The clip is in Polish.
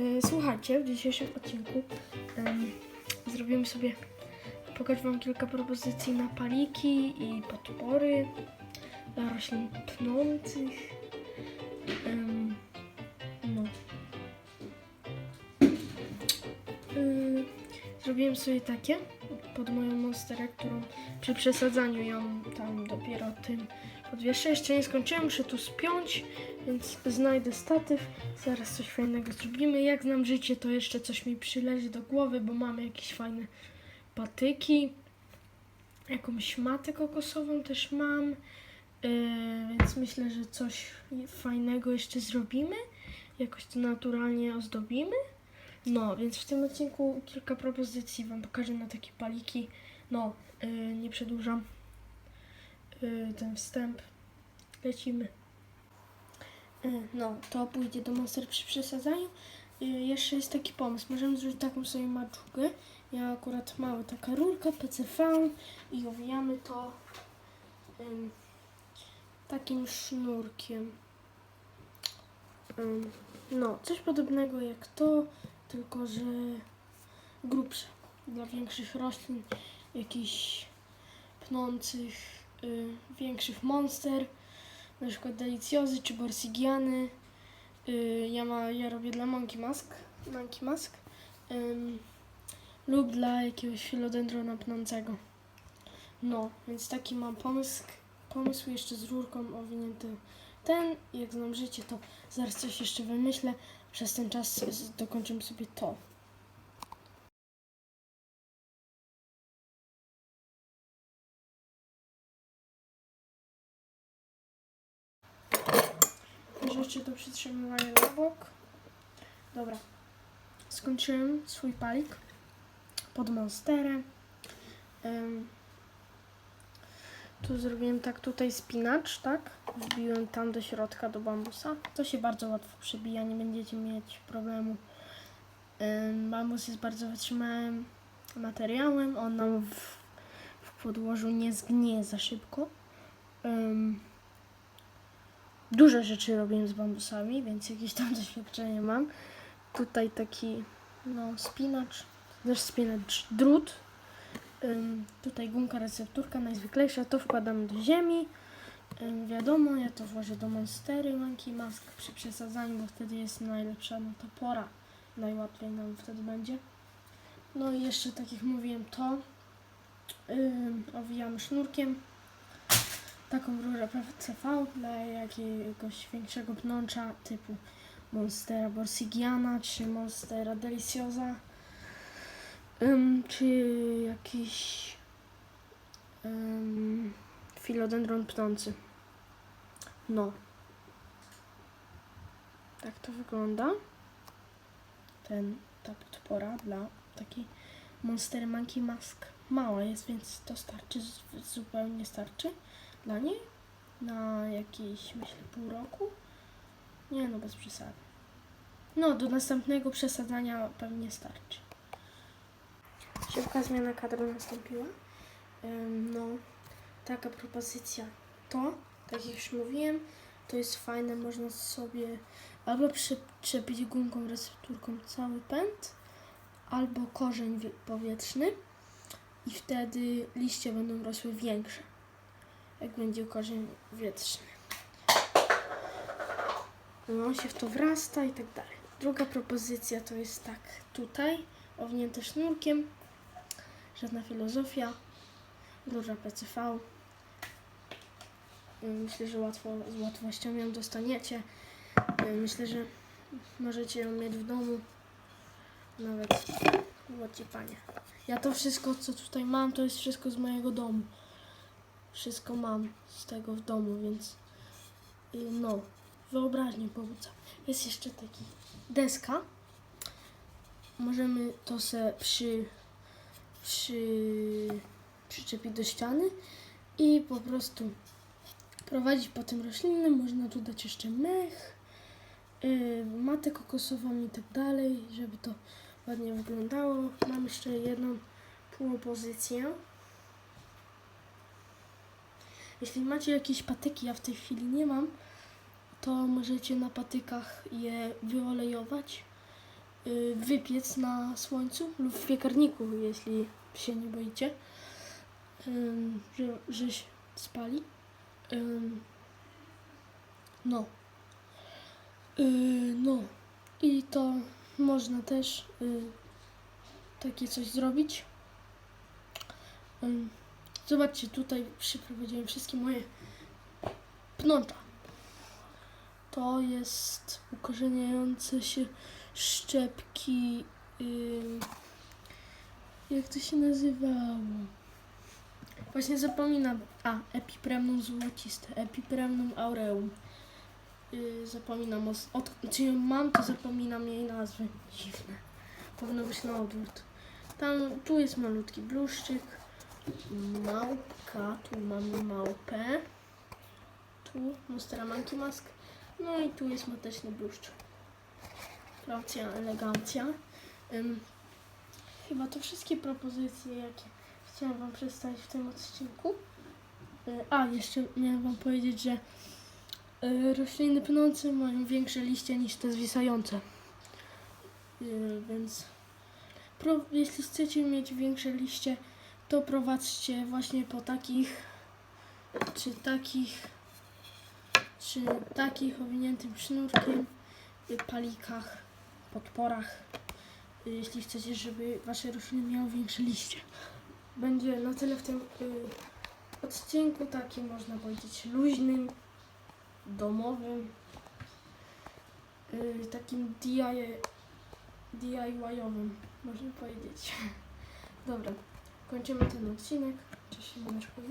E, Słuchajcie, w dzisiejszym odcinku em, zrobimy sobie, pokażę Wam kilka propozycji na paliki i podpory dla roślin pnących. Em, no. Y, Zrobiłem sobie takie pod moją monsterę, którą przy przesadzaniu ją tam dopiero tym podwieszę. Jeszcze nie skończyłem, muszę tu spiąć, więc znajdę statyw. Zaraz coś fajnego zrobimy. Jak znam życie, to jeszcze coś mi przyleży do głowy, bo mamy jakieś fajne patyki. Jakąś matę kokosową też mam. Yy, więc myślę, że coś fajnego jeszcze zrobimy. Jakoś to naturalnie ozdobimy. No, więc w tym odcinku kilka propozycji Wam pokażę na takie paliki. No, yy, nie przedłużam yy, ten wstęp. Lecimy. Yy, no, to pójdzie do monster przy przesadzaniu. Yy, jeszcze jest taki pomysł. Możemy zrobić taką sobie maczugę. Ja akurat mały taka rurka PCV i owijamy to ym, takim sznurkiem. Ym, no, coś podobnego jak to, tylko że grubsze. Dla większych roślin, jakichś pnących, y, większych monster, na przykład delicjozy czy borsigiany. Y, ja, ma, ja robię dla Monkey Mask, Monkey Mask lub dla jakiegoś filodendrona pnącego. No, więc taki mam pomysł, pomysł jeszcze z rurką owinięty ten. Jak znam życie, to zaraz coś jeszcze wymyślę. Przez ten czas dokończymy sobie to. Rzeczy do przytrzymywania na bok. Dobra. Skończyłem swój palik pod monsterę. Ym, tu zrobiłem tak tutaj spinacz, tak? Wbiłem tam do środka do bambusa. To się bardzo łatwo przebija, nie będziecie mieć problemu. Ym, Bambus jest bardzo wytrzymałym materiałem. On nam w, w podłożu nie zgnie za szybko. Ym, Dużo rzeczy robiłem z bambusami, więc jakieś tam doświadczenie mam. Tutaj taki no, spinacz, też spinacz drut. Ym, tutaj gumka recepturka najzwyklejsza, to wkładam do ziemi. Ym, wiadomo, ja to włożę do monstery Monkey Mask przy przesadzaniu, bo wtedy jest najlepsza no to pora. Najłatwiej nam wtedy będzie. No i jeszcze tak jak mówiłem to ym, owijamy sznurkiem. Taką rurę PCV dla jakiegoś większego pnącza typu Monstera Borsigiana czy Monstera Deliciosa. Ym, czy jakiś ym, filodendron pnący. No. Tak to wygląda. Ten, ta podpora dla takiej Monster Monkey Mask. Mała jest, więc to starczy, zupełnie starczy dla niej. Na jakieś, myślę, pół roku. Nie no, bez przesady. No, do następnego przesadzania pewnie starczy. Szybka zmiana kadru nastąpiła. No, taka propozycja to, tak jak już mówiłem, to jest fajne, można sobie albo przyczepić gumką recepturką cały pęd, albo korzeń wi- powietrzny i wtedy liście będą rosły większe, jak będzie korzeń wietrzny. No, on się w to wrasta i tak dalej. Druga propozycja to jest tak tutaj, owinięte sznurkiem, żadna filozofia, rura PCV. Myślę, że łatwo, z łatwością ją dostaniecie. Myślę, że możecie ją mieć w domu. Nawet łoci panie. Ja to wszystko, co tutaj mam, to jest wszystko z mojego domu. Wszystko mam z tego w domu, więc y, no, wyobraźnię pobudza. Jest jeszcze taki deska. Możemy to se przy, przy, przyczepić do ściany i po prostu prowadzić po tym roślinnym. Można tu dać jeszcze mech, yy, matę kokosową i tak dalej, żeby to ładnie wyglądało. Mam jeszcze jedną półopozycję. Jeśli macie jakieś patyki, ja w tej chwili nie mam, to możecie na patykach je wyolejować y, wypiec na słońcu lub w piekarniku, jeśli się nie boicie, że, że się spali. No. Y, no. I to można też y, takie coś zrobić. Zobaczcie, tutaj przyprowadziłem wszystkie moje pnącza. To jest ukorzeniające się szczepki. ym, jak to się nazywało? Właśnie zapominam. A, epipremnum złociste, epipremnum aureum. Yy, zapominam o. Od, czy ją mam, to zapominam jej nazwy. Dziwne. Powinno być na odwrót. Tam, tu jest malutki bluszczyk. Małpka, tu mamy małpę. Tu Monstera Monkey Mask. No i tu jest mateczny bluszcz. Gracja, elegancja. Chyba to wszystkie propozycje, jakie chciałam Wam przedstawić w tym odcinku. Y, A, jeszcze miałam Wam powiedzieć, że y, rośliny pnące mają większe liście niż te zwisające. Y, Więc jeśli chcecie mieć większe liście, to prowadźcie właśnie po takich czy takich czy takich owiniętym sznurkiem, y, palikach, podporach, y, jeśli chcecie, żeby wasze rośliny miały większe liście. Będzie na tyle w tym y, odcinku takim, można powiedzieć, luźnym, domowym, takim DIY, DIY-owym, można powiedzieć. Dobra, kończymy ten odcinek. Cześć, Mineczko.